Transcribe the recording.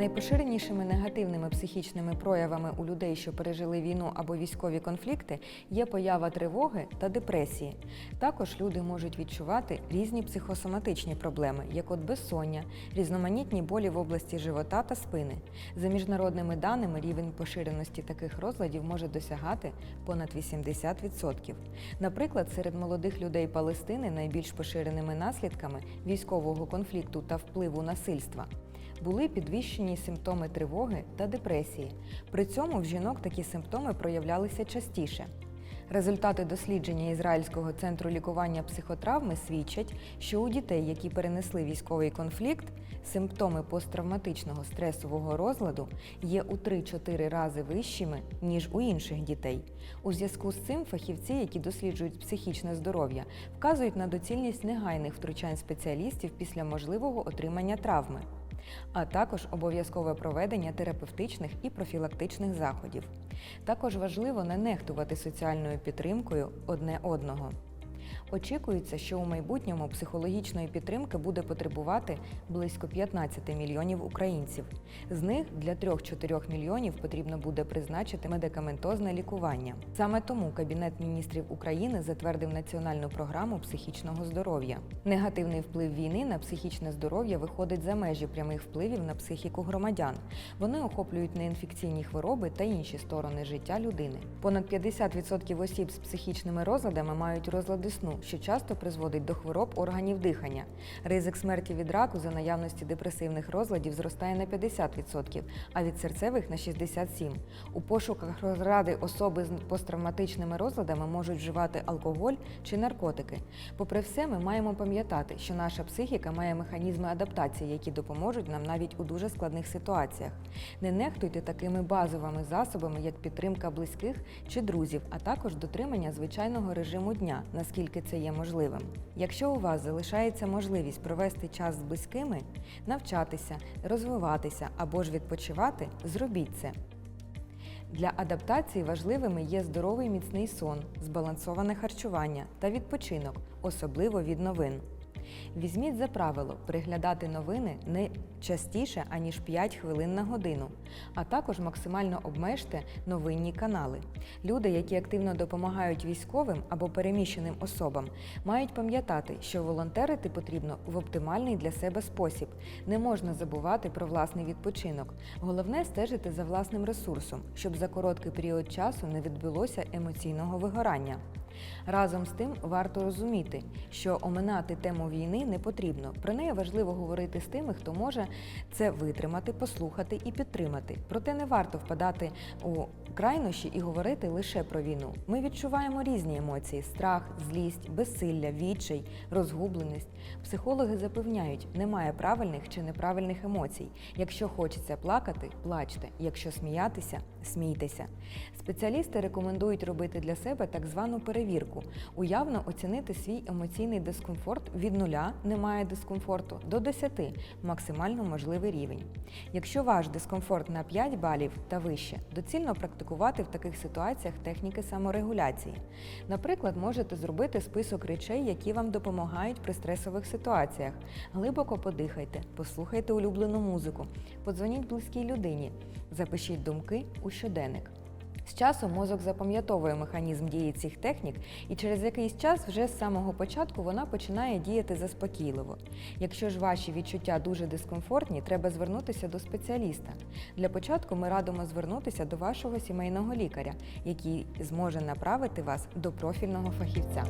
Найпоширенішими негативними психічними проявами у людей, що пережили війну або військові конфлікти, є поява тривоги та депресії. Також люди можуть відчувати різні психосоматичні проблеми, як от безсоння, різноманітні болі в області живота та спини. За міжнародними даними, рівень поширеності таких розладів може досягати понад 80%. Наприклад, серед молодих людей Палестини найбільш поширеними наслідками військового конфлікту та впливу насильства були підвищені симптоми тривоги та депресії. При цьому в жінок такі симптоми проявлялися частіше. Результати дослідження Ізраїльського центру лікування психотравми свідчать, що у дітей, які перенесли військовий конфлікт, симптоми посттравматичного стресового розладу є у 3-4 рази вищими, ніж у інших дітей. У зв'язку з цим фахівці, які досліджують психічне здоров'я, вказують на доцільність негайних втручань спеціалістів після можливого отримання травми а також обов'язкове проведення терапевтичних і профілактичних заходів. Також важливо не нехтувати соціальною підтримкою одне одного. Очікується, що у майбутньому психологічної підтримки буде потребувати близько 15 мільйонів українців. З них для 3-4 мільйонів потрібно буде призначити медикаментозне лікування. Саме тому Кабінет міністрів України затвердив національну програму психічного здоров'я. Негативний вплив війни на психічне здоров'я виходить за межі прямих впливів на психіку громадян. Вони охоплюють неінфекційні хвороби та інші сторони життя людини. Понад 50% осіб з психічними розладами мають розлади сну, що часто призводить до хвороб органів дихання. Ризик смерті від раку за наявності депресивних розладів зростає на 50%, а від серцевих на 67%. У пошуках розради особи з посттравматичними розладами можуть вживати алкоголь чи наркотики. Попри все, ми маємо пам'ятати, що наша психіка має механізми адаптації, які допоможуть нам навіть у дуже складних ситуаціях. Не нехтуйте такими базовими засобами, як підтримка близьких чи друзів, а також дотримання звичайного режиму дня, наскільки це є можливим. Якщо у вас залишається можливість провести час з близькими, навчатися, розвиватися або ж відпочивати, зробіть це. Для адаптації важливими є здоровий міцний сон, збалансоване харчування та відпочинок, особливо від новин. Візьміть за правило приглядати новини не частіше, аніж 5 хвилин на годину, а також максимально обмежте новинні канали. Люди, які активно допомагають військовим або переміщеним особам, мають пам'ятати, що волонтерити потрібно в оптимальний для себе спосіб. Не можна забувати про власний відпочинок. Головне стежити за власним ресурсом, щоб за короткий період часу не відбулося емоційного вигорання. Разом з тим варто розуміти, що оминати тему війни не потрібно. Про неї важливо говорити з тими, хто може це витримати, послухати і підтримати. Проте не варто впадати у крайнощі і говорити лише про війну. Ми відчуваємо різні емоції: страх, злість, безсилля, відчай, розгубленість. Психологи запевняють, немає правильних чи неправильних емоцій. Якщо хочеться плакати, плачте. Якщо сміятися, смійтеся. Спеціалісти рекомендують робити для себе так звану перевірку, уявно оцінити свій емоційний дискомфорт від нуля немає дискомфорту до 10 максимально можливий рівень. Якщо ваш дискомфорт на 5 балів та вище, доцільно практикувати в таких ситуаціях техніки саморегуляції. Наприклад, можете зробити список речей, які вам допомагають при стресових ситуаціях. Глибоко подихайте, послухайте улюблену музику, подзвоніть близькій людині, запишіть думки у щоденник. З часом мозок запам'ятовує механізм дії цих технік, і через якийсь час вже з самого початку вона починає діяти заспокійливо. Якщо ж ваші відчуття дуже дискомфортні, треба звернутися до спеціаліста. Для початку ми радимо звернутися до вашого сімейного лікаря, який зможе направити вас до профільного фахівця.